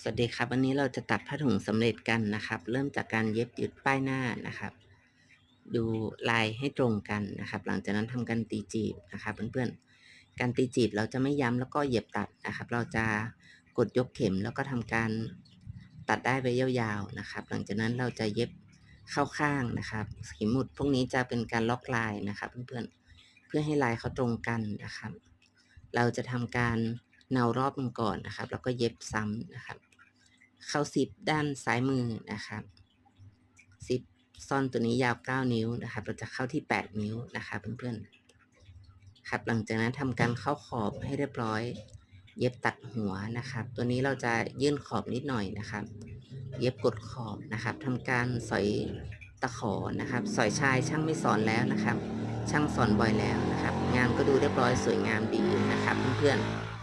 สวัสดีครับวันนี้เราจะตัดผ้าถุงสำเร็จกันนะครับ เริ่มจากการเย็บยึดป้ายหน้านะครับ ดูลายให้ตรงกันนะครับ หลังจากนั้นทำการตีจีบนะครับเพื่อนๆการตีจีบเราจะไม่ย้ำแล้วก็เหยียบตัดนะครับ เราจะกดยกเข็มแล้วก็ทำการตัดได้ไปยาวๆนะครับ หลังจากนั้นเราจะเย็บเข้าข้างนะครับขีหมุดพวกนี้จะเป็นการล็อกลายนะครับ เพื่อนๆเพื่อให้ลายเขาตรงกันนะครับ เราจะทำการ เนารอบมันก่อนนะครับ แล้วก็เย็บซ้ำนะครับ เข้าซิปด้านซ้ายมือนะครับซิปซ่อนตัวนี้ยาว 9 นิ้วนะครับ เราจะเข้าที่ 8 นิ้วนะครับเพื่อนๆครับ หลังจากนั้นทำการเข้าขอบให้เรียบร้อย เย็บตัดหัวนะครับ ตัวนี้เราจะยื่นขอบนิดหน่อยนะครับ เย็บกดขอบนะครับทำการสอยตะขอนะครับ สอยชายช่างไม่สอนแล้วนะครับ ช่างสอนบ่อยแล้วนะครับ งานก็ดูเรียบร้อยสวยงามดีนะครับ เพื่อนๆ